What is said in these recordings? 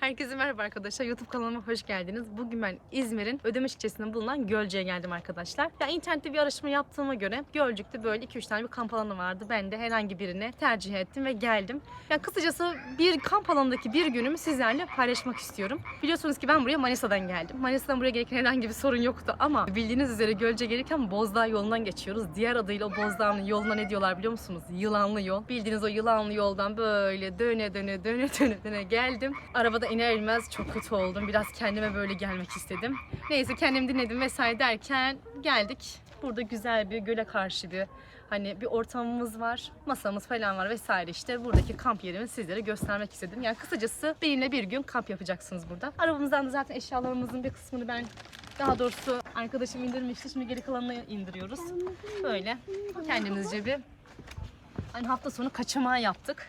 Herkese merhaba arkadaşlar. YouTube kanalıma hoş geldiniz. Bugün ben İzmir'in Ödemiş ilçesinde bulunan Gölcük'e geldim arkadaşlar. Ya internette bir araştırma yaptığıma göre Gölcük'te böyle 2-3 tane bir kamp alanı vardı. Ben de herhangi birini tercih ettim ve geldim. Ya kısacası bir kamp alanındaki bir günümü sizlerle paylaşmak istiyorum. Biliyorsunuz ki ben buraya Manisa'dan geldim. Manisa'dan buraya gelirken herhangi bir sorun yoktu ama bildiğiniz üzere Gölcük'e gelirken Bozdağ yolundan geçiyoruz. Diğer adıyla o Bozdağ'ın yoluna ne diyorlar biliyor musunuz? Yılanlı yol. Bildiğiniz o yılanlı yoldan böyle döne döne döne döne döne geldim. Arabada iner inmez çok kötü oldum. Biraz kendime böyle gelmek istedim. Neyse kendimi dinledim vesaire derken geldik. Burada güzel bir göle karşı bir hani bir ortamımız var. Masamız falan var vesaire işte. Buradaki kamp yerimi sizlere göstermek istedim. Yani kısacası benimle bir gün kamp yapacaksınız burada. Arabamızdan da zaten eşyalarımızın bir kısmını ben daha doğrusu arkadaşım indirmişti. Şimdi geri kalanını indiriyoruz. Böyle kendimizce bir hani hafta sonu kaçamağı yaptık.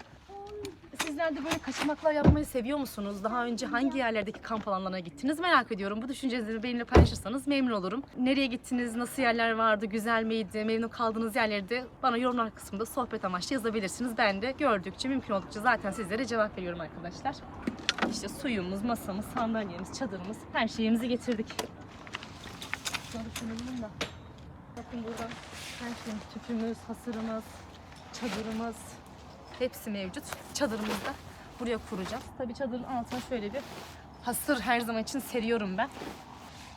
Sizler böyle kaçamaklar yapmayı seviyor musunuz? Daha önce hangi yerlerdeki kamp alanlarına gittiniz merak ediyorum. Bu düşünceleri benimle paylaşırsanız memnun olurum. Nereye gittiniz? Nasıl yerler vardı? Güzel miydi? Memnun kaldığınız yerleri de bana yorumlar kısmında sohbet amaçlı yazabilirsiniz. Ben de gördükçe, mümkün oldukça zaten sizlere cevap veriyorum arkadaşlar. İşte suyumuz, masamız, sandalyemiz, çadırımız, her şeyimizi getirdik. Şöyle sunalım da. Bakın burada her şeyimiz, tüpümüz, hasırımız, çadırımız, hepsi mevcut. Çadırımızda buraya kuracağız. Tabii çadırın altına şöyle bir hasır her zaman için seriyorum ben.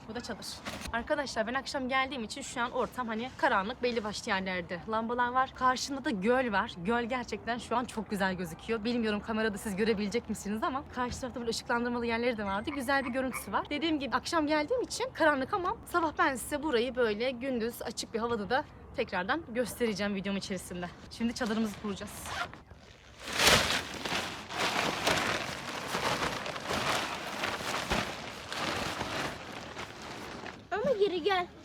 Bu da çadır. Arkadaşlar ben akşam geldiğim için şu an ortam hani karanlık belli başlı yerlerde. Lambalar var. Karşında da göl var. Göl gerçekten şu an çok güzel gözüküyor. Bilmiyorum kamerada siz görebilecek misiniz ama karşı tarafta böyle ışıklandırmalı yerleri de vardı. Güzel bir görüntüsü var. Dediğim gibi akşam geldiğim için karanlık ama sabah ben size burayı böyle gündüz açık bir havada da tekrardan göstereceğim videom içerisinde. Şimdi çadırımızı kuracağız. Geri gel.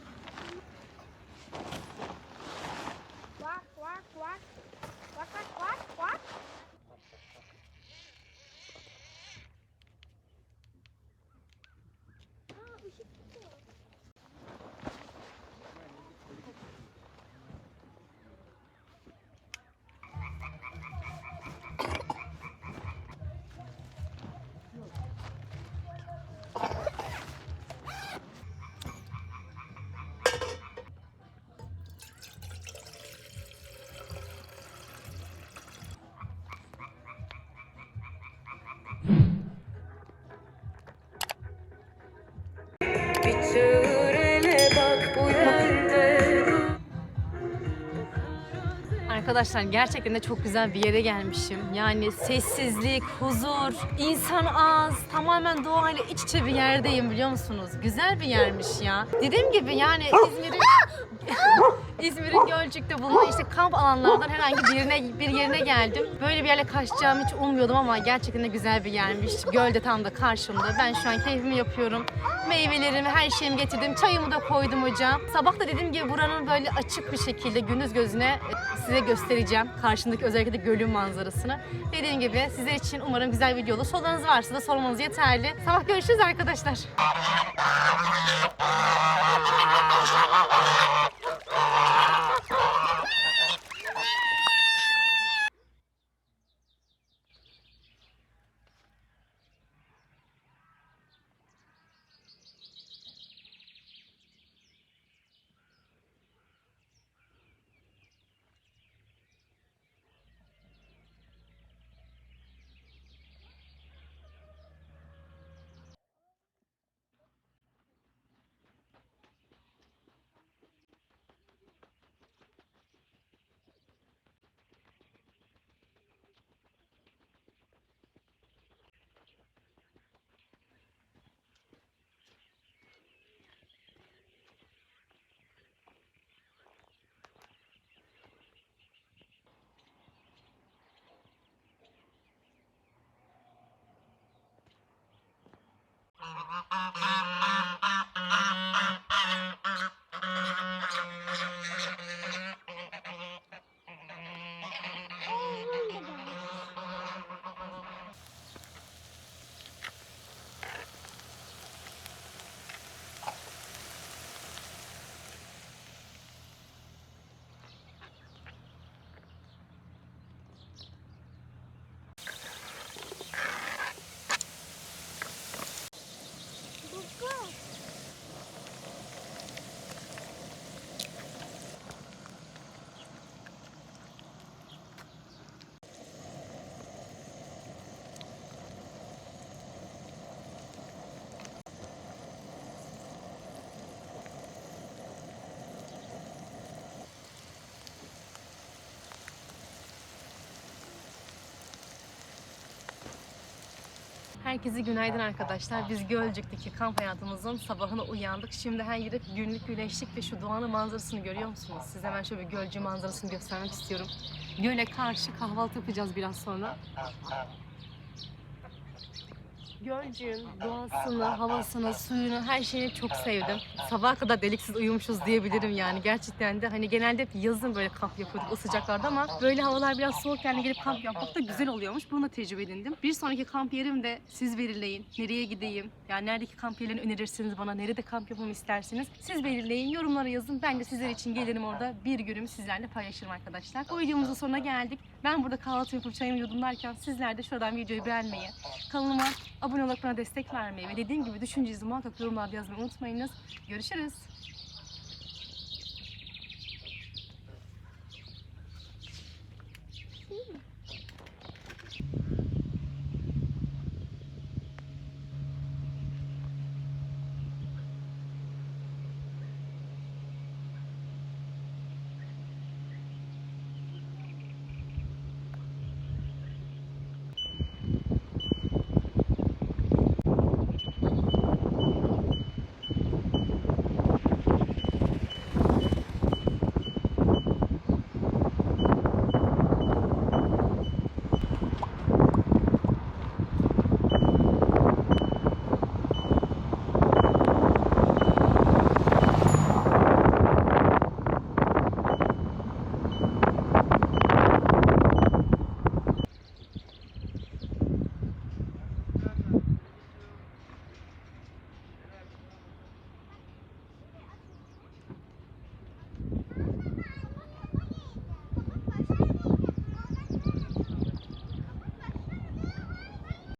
Arkadaşlar gerçekten de çok güzel bir yere gelmişim. Yani sessizlik, huzur, insan az, tamamen doğayla iç içe bir yerdeyim biliyor musunuz? Güzel bir yermiş ya. Dediğim gibi yani İzmir'in İzmir'in Gölcük'te bulunan işte kamp alanlarından herhangi birine bir yerine geldim. Böyle bir yerle karşılayacağımı hiç ummuyordum ama gerçekten de güzel bir yermiş. Göl de tam da karşımda. Ben şu an keyfimi yapıyorum. Meyvelerimi, her şeyimi getirdim. Çayımı da koydum hocam. Sabah da dediğim gibi buranın böyle açık bir şekilde gündüz gözüne e, size göstereceğim. Karşındaki özellikle de gölün manzarasını. Dediğim gibi sizler için umarım güzel video olur. Sorularınız varsa da sormanız yeterli. Sabah görüşürüz arkadaşlar. Herkese günaydın arkadaşlar. Biz Gölcük'teki kamp hayatımızın sabahına uyandık. Şimdi her yeri günlük güneşlik ve şu doğanın manzarasını görüyor musunuz? Size hemen şöyle bir Gölcük manzarasını göstermek istiyorum. Göle karşı kahvaltı yapacağız biraz sonra. Gölcüğün doğasını, havasını, suyunu, her şeyini çok sevdim. Sabaha kadar deliksiz uyumuşuz diyebilirim yani. Gerçekten de hani genelde hep yazın böyle kamp yapıyorduk o sıcaklarda ama böyle havalar biraz soğukken gelip kamp yapmak da güzel oluyormuş. Bunu da tecrübe edindim. Bir sonraki kamp yerim de siz belirleyin. Nereye gideyim? Yani neredeki kamp yerlerini önerirsiniz bana? Nerede kamp yapmamı istersiniz? Siz belirleyin. Yorumlara yazın. Ben de sizler için gelirim orada. Bir günümü sizlerle paylaşırım arkadaşlar. Bu videomuzun sonuna geldik. Ben burada kahvaltı yapıp çayımı yudumlarken sizler de şuradan videoyu beğenmeyi, kanalıma abone olup bana destek vermeyi ve dediğim gibi düşüncenizi muhakkak yorumlarda yazmayı unutmayınız. Görüşürüz.